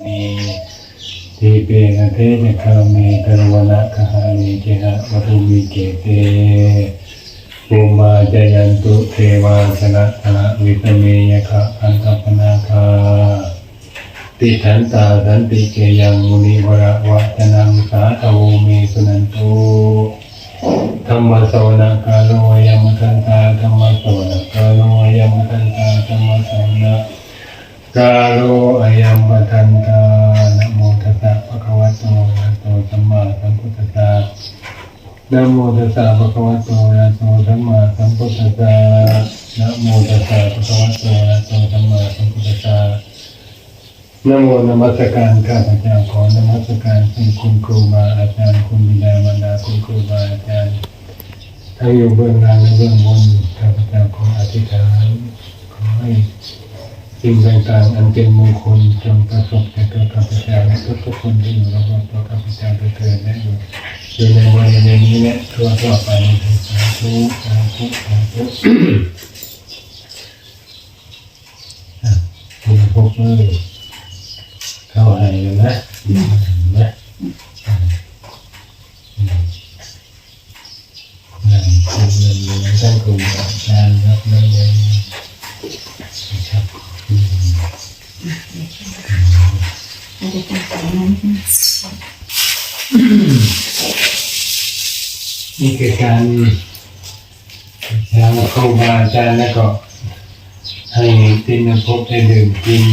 มีทีเปนะเทจะคามีตรวนะคหานิเจหะวัตุมิเกเตภูมาจยันตุเทวาสนะธนะวิตเมยคะอันตปนาคาติทันตาสันติเกยังมุนิวระวะจนังสาธโวเมสุนันตุธรรมโสนก กาโลอายัมปทันตานะโมตัสสะภะคะวะโตอะระโตสัมมาสัมพุทธัสสะนะโมตัสสะภะคะวะโตอะระโตสัมมาสัมพุทธัสสะนะโมตัสสะภะคะวะโตอะระโตสัมมาสัมพุทธัสสะนะโมนมัสการข้าพเจ้าขอนมัสการคุณคุณครูบาอาจารย์คุณบิดามารดาคุณครูบาอาจารย์ทั้งอยู่เบื้องล่าและเบื้องบนข้าพเจ้าขออธิษฐานขอให้ สิ่งต่างๆอันเป็นมงคลจงประสบแก่ตัวข้าพเจ้าและทุกๆคนที่อยู่รอบๆตัวข้าพเจ้าโดยเถิดและอยู่อยู่ในบริเวณนี้และทั่วทั่วไปสาธุสาธุสาธุอะคุณพกมือเข้าให้เลยนะนะนั่นคือเงินเดือนท่านครูอาจารย์รับเงิน นั้นนี่คือการทางครูบาอาจารย์แล้วก็ให้ตินภพได้ดื่มกิน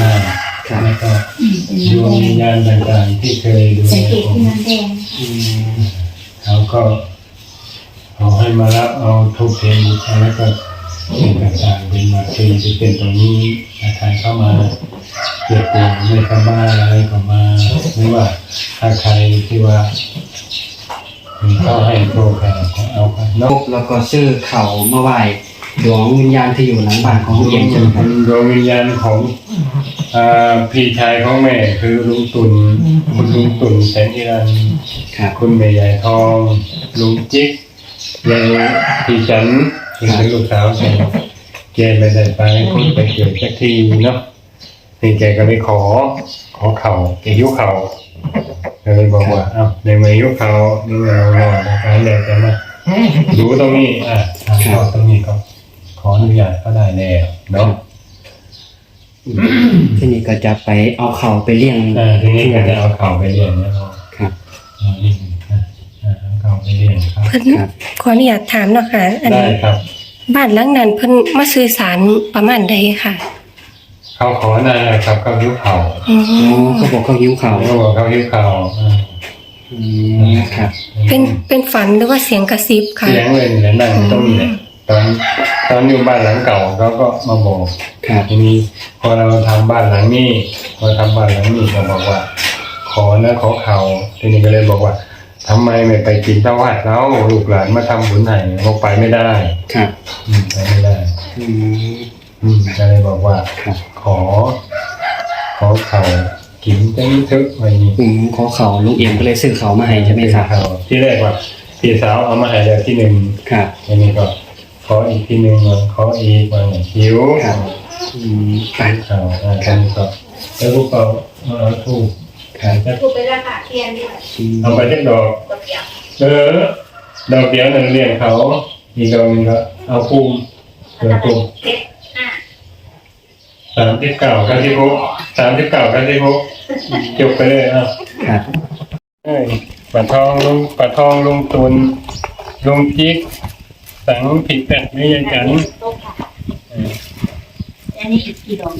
น้ำแล้วก็อืมเป็นดวงวิญญาณต่างๆ ที่เคยดูสังแลเกตผมที่น้ำแดงอืมเขาก็เขาให้มารับเอาทุกเทียนบูชาแล้วก็สิ่งต่างๆเป็นมาเป็นที่เป็นตรงนี้อาคารเข้ามา เกิดปวดไม่สบายอะไรก็มาไม่ว่าถ้าใครที่ว่าเขาให้โทรแผ่ก็เอาไปเนพกบแล้วก็ซื้อเขามาไหว้ดวงวิญญาณที่อยู่หลังบ้านของลุงเอี่ยมใช่ไหมครับดวงวิญญาณของอ่าพี่ชายของแม่คือลุงตุนคุณลุงตุนแสนอิรันครับคุณแม่ใหญ่ทองลุงจิ๊กยายพี่ฉันคือเป็นลูกสาวแกแกไม่ได้ไปคุณไปเกิดสักทีเนาะ นี่แกก็เลยขอ ขอเข่าแกยุเข่าก็เลยบอกว่าเอ้าในเมื่อยุเข่านี่เรารอนะครับเดี๋ยวจะมาดูตรงนี้ อะเข้าตรงนี้ก็ขออนุญาตก็ได้แล้วเนาะที่นี่ก็จะไปเอาเขาไปเลี้ยงอ่าทีนี้ก็จะเอาเข่าไปเรียนนะครับครับอ่านี่อะอ่าเอาเข่าไปเรียนครับพิ่นครับขออนุญาตถามเนาะค่ะ อันได้บบ้านหลังนั้นเพิ่นมาสื่อสารประมาณใดค่ะ เขาขอนายครับเขาหิ้วเข่าอือ๋อมเขาบอกเขาหิวเขาเขาบอกเขาหิ้วเข่าอ่าอืมครับ เป็นเป็นฝันหรือว่าเสียงกระซิบค่ะ เสียงเลยเนี่ยนั่งอยู่ตรงนี้แหละตอนตอนอยู่บ้านหลังเก่าเขาก็มาบอกครับ ทีนี้พอเราทำบ้านหลังนี้พอทำบ้านหลังนี้ก็บอกว่า ขอนะขอเข่าทีนี้ก็เลยบอกว่าทำไมไม่ไปกินเจ้าวัดแล้วลูกหลานมาทำบุญให้เขาไปไม่ได้ครับอืมไปไม่ได้ อืม อืมก็เลยบอกว่าครับขอ ขอเข่ากินจังทึกอะไรนี้อืมขอเขาลุงเอี่ยมก็เลยซื้อเขามาให้ใช่ไหมครับ เข่าที่แรกว่าพี่สาวเอามาให้แล้วที่หนึ่งครับอันนี้ก็ ขออีกที่หนึ่งว่าขออีกว่าเนี่ยหิวครับอืมไปเข่าอ่ากันก็แล้วพวกเราเอาถูกขายจะถูกไปแล้วค่ะเทียนด้วยอืมเอาไปจักดอกตัวเดียวเออ ดอกเดียวหนึ่งเรียงเขา อีกดอกหนึงก็เอาคุ้มเกินคุ้มเจ็ดห้า สามสิบเก้ากันที่พกสามสิบเก้ากันที่พกจบไปเลยอะครับเอ้ยปลาทองลุงปลาทองลุงตุนลุงจิ๊กสังผิดแปดนี่ยังกันโต๊ะค่ะเอออันนี้อีกกี่ดอก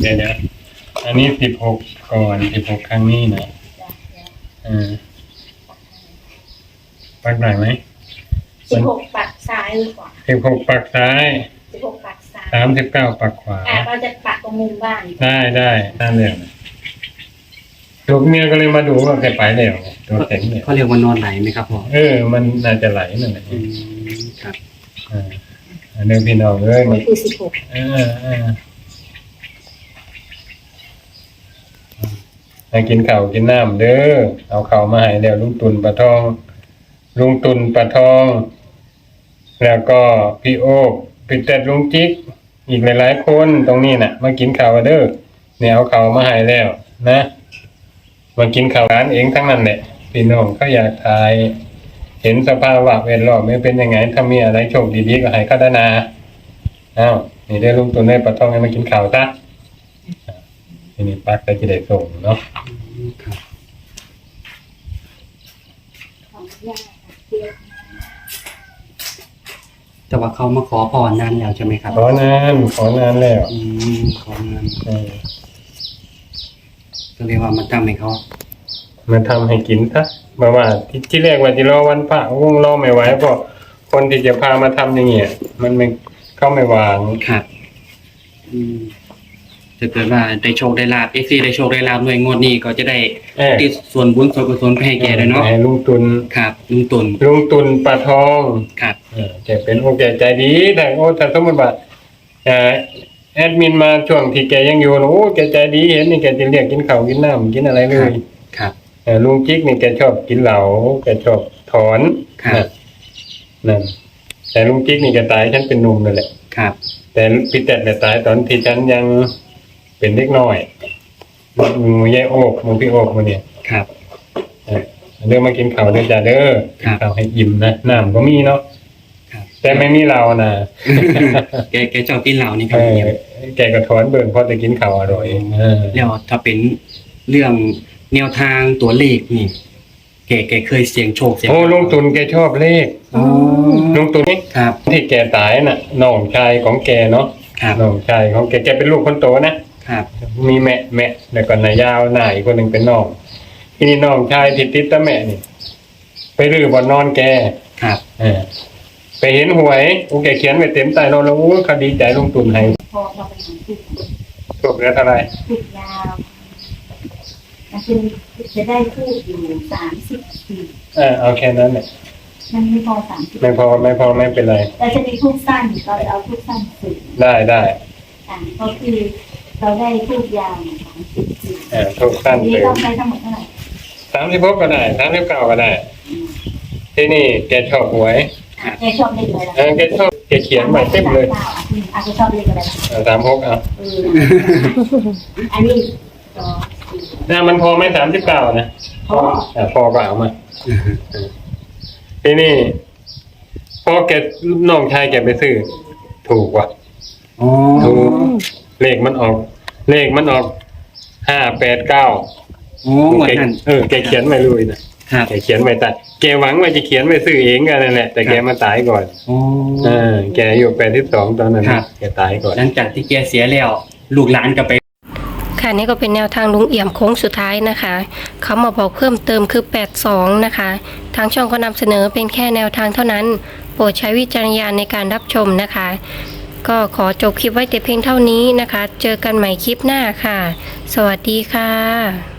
เดี๋ยวนะอันนี้สิบหกก่อนสิบหกครั้งนี้นะเออปักไหนไหมสิบหกปักซ้ายหรือเปล่าสิบหกปักซ้ายสิบหกปักซ้าย สามสิบเก้าปักขวา อะเราจะปักตรงมุมบ้านได้ได้ได้เลยลูกเมียก็เลยมาดูว่าแกไปแล้วตัวเต็งเนี่ย เขาเรียกว่านอนไหลไหมครับพ่อเออ มันน่าจะไหลนั่นแหละอืมครับ อ่าอันนี้พี่น้องเอ้ยนี่คือสิบหกเออเออให้กินข้าวกินน้ำเด้อ เอาข้าวมาให้แล้วลุงตุนปลาทอง ลุงตุนปลาทอง แล้วก็พี่โอ๊คพี่เต็ดลุงจิ๊ก อีกหลายๆคนตรงนี้น่ะ มากินข้าวเด้อเนี่ยเอาเขามาให้แล้ว นะมากินข้าวร้านเองทั้งนั้นแหละพี่น้องเขาอยากทายเห็นสภาวะแวดล้อมไม่เป็นยังไงถ้ามีอะไรโชคดีๆก็ให้เขาได้นาอ้าวนี่ได้ลุงตุนได้ปลาทองให้มากินข้าวซะทีนี้ปักก็จะได้ส่งเนาะ ครับ ของยาเตีย แต่ว่าเขามาขอพรนานแล้วใช่ไหมครับขอนานขอนานแล้วอืมขอนานเออก็เรียกว่ามันทำให้เขามาทำให้กินซะมาว่าที่ที่แรกว่าจะรอวันพระวงรอไม่ไหวเพราะคนที่จะพามาทำอย่างเงี้ยมันไม่เข้าไม่วางครับอืมถ้าเกิดว่าได้โชคได้ลาบเอซีได้โชคได้ลาบด้วยงวดนี้ก็จะได้เออติดส่วนบุญส่วนกุศลไปให้แกด้วยเนาะให้ลุงตุน ครับลุงตุนลุงตุนปลาทอง ครับเออ แกเป็นโอแกใจดีแต่โอ้ถ้าสมมติว่าเอ่อแอดมินมาช่วงที่แกยังอยู่นะโอ้แกใจดีเห็นนี่แกจะเรียกกินข้าวกินน้ำกินอะไรเลยครับเออลุงจิ๊กนี่แกชอบกินเหล้าแกชอบถอนครับนั่นนั่นแต่ลุงจิ๊กนี่แกตายฉันเป็นหนุ่มนั่นแหละครับ แต่พี่แตดเนี่ยตายตอนที่ฉันยังเป็นเด็กน้อยมึงยายโอกมึงพี่โอกมึงเนี่ยครับเออเดินมากินข้าวเด้อจ้าเด้อครับกินข้าวให้อิ่มนะน้ำก็มีเนาะครับ แต่ไม่มีเรานะแกแกชอบกินเหล้านี่คเอรับอแกก็ถอนเบิ่งเพราะจะกินข้าวอร่อยเออแล้วถ้าเป็นเรื่องแนวทางตัวเลขนี่ แกแกเคยเสี่ยงโชคเสี่ยงโอ้ลุงตุนแกชอบเลขอ๋อลุงตุนนี่ครับ ที่แกตายน่ะน้องชายของแกเนาะครับน้องชายของแกแกเป็นลูกคนโตนะครับ มีแม่แม่แล้วก็นายยาวหน้าอีกคนหนึ่งเป็นน้องทีนี้น้องชายที่ติดตาแม่นี่ ไปรื้อบนนอนแกครับ เออ ไปเห็นหวยโอ้แกเขียนไว้เต็มใต้นอนแล้วโอ้คดีใจลุงตุนให้พอเราไปหาติดจบแล้วเท่าไหร่ติดยาวมันคือจะได้พูดอยู่สามสิบสี่เออเอาแค่นั้นแหละมันไม่พอสามสิบไม่พอไม่พอไม่เป็นไรเราจะมีพูดสั้นเราเลยเอาพูดสั้นสื่อได้ได้อะก็คือเราได้พูดยาวสามสิบสี่เออทุกสั้นนี้เลยต้องใช้ทั้งหมดเท่าไหร่สามสิบหกก็ได้สามสิบเก้าก็ได้ ที่นี่แกชอบหวยอะ แกชอบเลขอะไรล่ะเออแกชอบแกเขียนไว้เต็มเลยอะอะแกชอบเลขอะไรล่ะเออสามหกเอาเอออันนี้สองสี่น่ามันพอไหมสามสิบเก้านะพออะพอก็เอามาที่นี่พอแกน้องชายแกไปซื้อ ถูกว่ะอ๋อถูกเลขมันออก เลขมันออกห้าแปดเก้าอ๋อเหมือนนั่นเออแกเขียนไว้เลยนะ ครับ แกเขียนไว้แต่แกหวังว่าจะเขียนไว้ซื้อเองกันนั่นแหละแต่แกมาตายก่อนอ๋อ เออแกอายู่แปดที่สองตอนนั้นครับ แกตายก่อน หลังจากที่แกเสียแล้วลูกหลานก็ไป ค่ะนี่ก็เป็นแนวทางลุงเอี่ยมโค้งสุดท้ายนะคะ เขามาบอกเพิ่มเติมคือ 82 นะคะ ทางช่องก็นำเสนอเป็นแค่แนวทางเท่านั้น โปรดใช้วิจารณญาณในการรับชมนะคะ ก็ขอจบคลิปไว้แต่เพียงเท่านี้นะคะ เจอกันใหม่คลิปหน้าค่ะ สวัสดีค่ะ